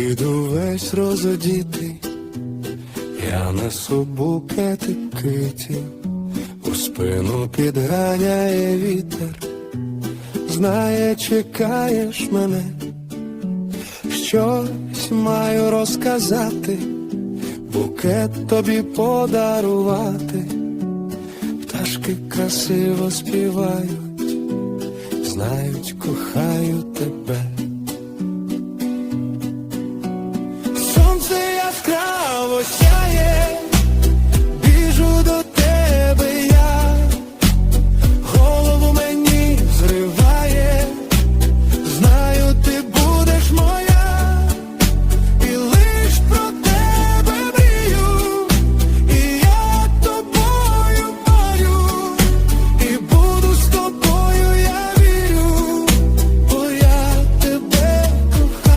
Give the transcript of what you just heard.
Іду весь розодітий, я несу букети киті, у спину підганяє вітер, знає, чекаєш мене, щось маю розказати, букет тобі подарувати, пташки красиво співають, знають, кохаю тебе.